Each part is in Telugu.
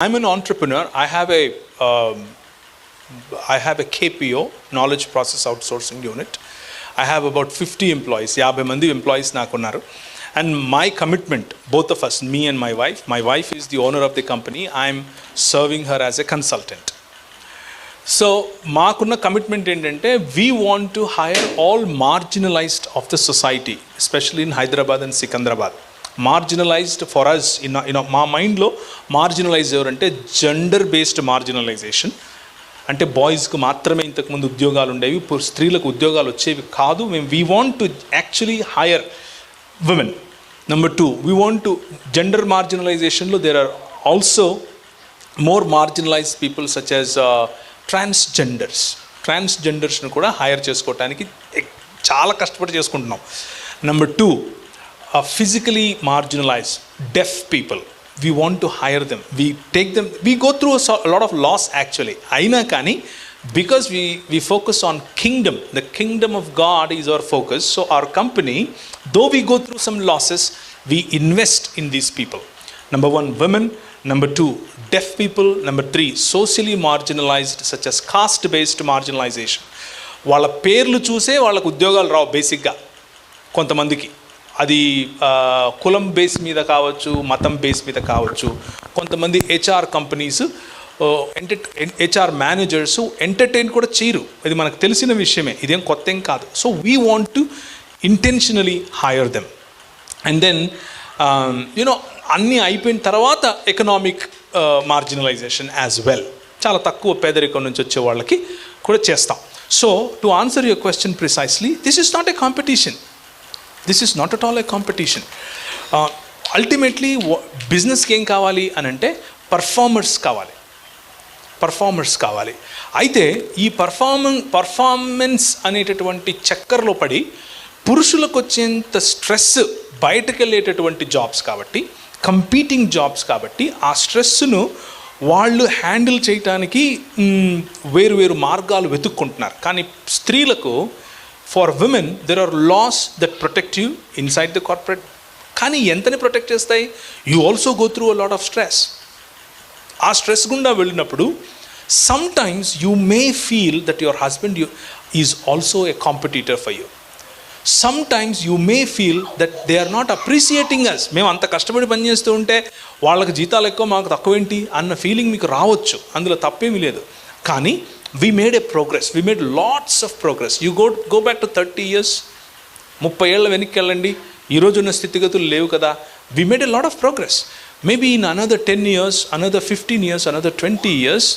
I'm an entrepreneur. I have a um, I have a KPO, Knowledge Process Outsourcing Unit. I have about 50 employees. యాభై మంది employees నాకున్నారు and my commitment both of us me and my wife my wife is the owner of the company I'm serving her as a consultant so మాకున్న కమిట్మెంట్ ఏంటంటే we want to hire all marginalised of the society especially in Hyderabad and Secunderabad marginalised for us in in మా మైండ్లో మార్జినలైజ్ ఎవరంటే జెండర్ బేస్డ్ మార్జినలైజేషన్ అంటే బాయ్స్కి మాత్రమే ఇంతకుముందు ఉద్యోగాలు ఉండేవి ఇప్పుడు స్త్రీలకు ఉద్యోగాలు వచ్చేవి కాదు. మేము we want to actually hire women number two we want to gender మార్జినలైజేషన్లో there are also more marginalised people such as transgenders ట్రాన్స్జెండర్స్ను కూడా హైర్ చేసుకోవటానికి చాలా కష్టపడి చేసుకుంటున్నాం. Number two physically marginalised deaf people we want to hire them we take them we go through lot of loss actually అయినా కానీ because we we focus on kingdom the kingdom of God is our focus so our company though we go through some losses we invest in these people Number one women. Number two deaf people number three socially marginalised such as caste based marginalization. వాళ్ళ పేర్లు చూసే వాళ్ళకు ఉద్యోగాలు రావు బేసిక్గా కొంతమందికి. అది కులం బేస్ మీద కావచ్చు మతం బేస్ మీద కావచ్చు కొంతమంది HR companies enter HR managers entertain కూడా చేయరు. ఇది మనకు తెలిసిన విషయమే. ఇదేం కొత్త ఏం కాదు so we want to intentionally hire them and then you know అన్నీ అయిపోయిన తర్వాత ఎకనామిక్ మార్జినలైజేషన్ యాజ్ వెల్ చాలా తక్కువ పేదరికం నుంచి వచ్చే వాళ్ళకి కూడా చేస్తాం. So to answer your question precisely this is not a competition this is not at all a competition ultimately బిజినెస్కి ఏం కావాలి అని అంటే పర్ఫార్మర్స్ కావాలి. పర్ఫార్మర్స్ కావాలి. అయితే ఈ పర్ఫార్మెన్ పర్ఫార్మెన్స్ అనేటటువంటి చక్కర్లో పడి పురుషులకు వచ్చేంత స్ట్రెస్ బయటకు వెళ్ళేటటువంటి జాబ్స్ కాబట్టి కంపీటింగ్ జాబ్స్ కాబట్టి ఆ స్ట్రెస్ను వాళ్ళు హ్యాండిల్ చేయటానికి వేరు వేరు మార్గాలు వెతుక్కుంటున్నారు. కానీ స్త్రీలకు for women there are laws that protect you inside the corporate కానీ ఎంతని ప్రొటెక్ట్ చేస్తాయి? You also go through a lot of stress ఆ స్ట్రెస్ గుండా వెళ్ళినప్పుడు sometimes you may feel that your husband you is also a competitor for you sometimes you may feel that they are not appreciating us మేము అంత కష్టపడి పనిచేస్తూ ఉంటే వాళ్ళకి జీతాలు ఎక్కువ మాకు తక్కువేంటి? అన్న ఫీలింగ్ మీకు రావచ్చు. అందులో తప్పేమీ లేదు. కానీ we made a progress we made lots of progress you go go back to thirty years ముప్పై ఏళ్ళ వెనక్కి వెళ్ళండి ఈరోజు ఉన్న స్థితిగతులు లేవు కదా. We made a lot of progress maybe in another ten years another fifteen years another twenty years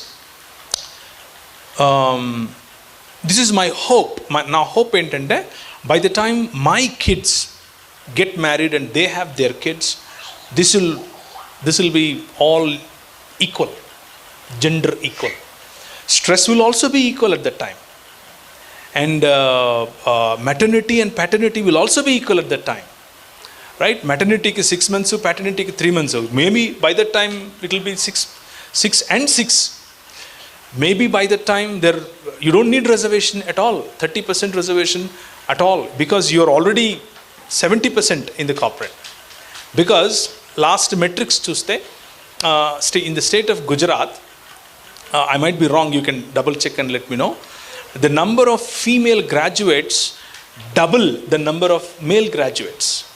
this is my hope my నా హోప్ ఏంటంటే by the time my kids get married and they have their kids this will this will be all equal gender equal Stress will also be equal at that time. And uh, uh, maternity and paternity will also be equal at that time. Right? Maternity is six months, paternity is three months. Maybe by that time it will be six, six and six. Maybe by that time there you don't need reservation at all. Thirty percent reservation at all because you are already seventy percent in the corporate. Because last metrics Tuesday, uh, in the state of Gujarat, uh, I might be wrong, you can double check and let me know. The number of female graduates double the number of male graduates.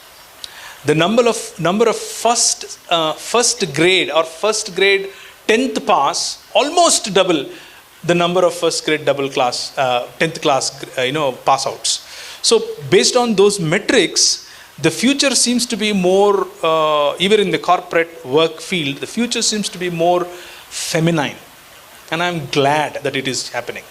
The number of number of first uh, first grade or first grade tenth pass almost double the number of first grade double class uh, tenth class uh, you know pass outs. So based on those metrics, the future seems to be more uh, even in the corporate work field. The future seems to be more feminine and i'm glad that it is happening